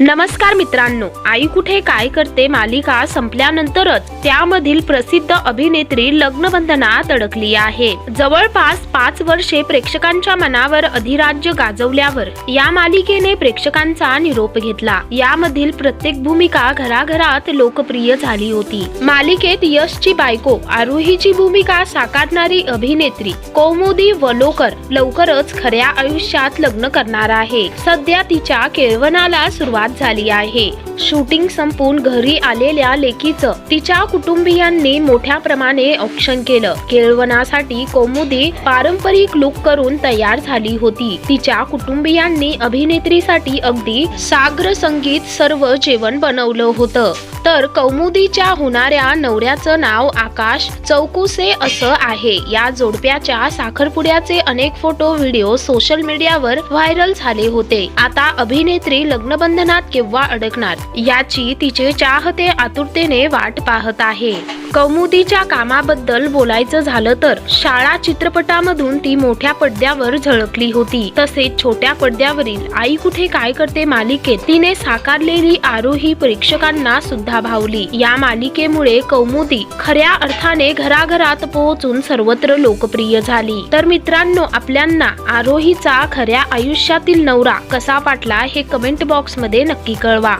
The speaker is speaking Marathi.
नमस्कार मित्रांनो आई कुठे काय करते मालिका संपल्यानंतरच त्यामधील प्रसिद्ध अभिनेत्री लग्नबंधनात अडकली आहे. जवळपास पाच वर्षे प्रेक्षकांच्या मनावर अधिराज्य गाजवल्यावर या मालिकेने प्रेक्षकांचा निरोप घेतला. यामधील प्रत्येक भूमिका घराघरात लोकप्रिय झाली होती. मालिकेत यशची बायको आरोहीची भूमिका साकारणारी अभिनेत्री कौमुदी वलोकर लवकरच खऱ्या आयुष्यात लग्न करणार आहे. सध्या तिच्या केळवणाला सुरुवात झाली आहे. शूटिंग संपून घरी आलेल्या लेकीचं. तिच्या कुटुंबियांनी मोठ्या प्रमाणे औक्षण केलं. केळवणासाठी कौमुदी पारंपरिक लुक करून तयार झाली होती. तिच्या कुटुंबियांनी अभिनेत्रीसाठी अगदी साग्र संगीत सर्व जेवण बनवलं होतं. तर कौमुदीच्या होणाऱ्या नवऱ्याचं नाव आकाश चौकुसे असं आहे. या जोडप्याच्या साखरपुड्याचे अनेक फोटो व्हिडिओ सोशल मीडियावर व्हायरल झाले होते. आता अभिनेत्री लग्नबंधनात केव्हा अडकणार? याची तिचे चाहते आतुरतेने वाट पाहत आहे. कौमुदीच्या कामाबद्दल बोलायचं झालं तर शाळा चित्रपटामधून ती मोठ्या पडद्यावर झळकली होती. तसेच छोट्या पडद्यावरील आई कुठे काय करते मालिकेत तिने साकारलेली आरोही प्रेक्षकांना सुद्धा भावली. या मालिकेमुळे कौमुदी खऱ्या अर्थाने घराघरात पोहोचून सर्वत्र लोकप्रिय झाली. तर मित्रांनो आपल्यांना आरोहीचा खऱ्या आयुष्यातील नवरा कसा वाटला हे कमेंट बॉक्समध्ये नक्की कळवा.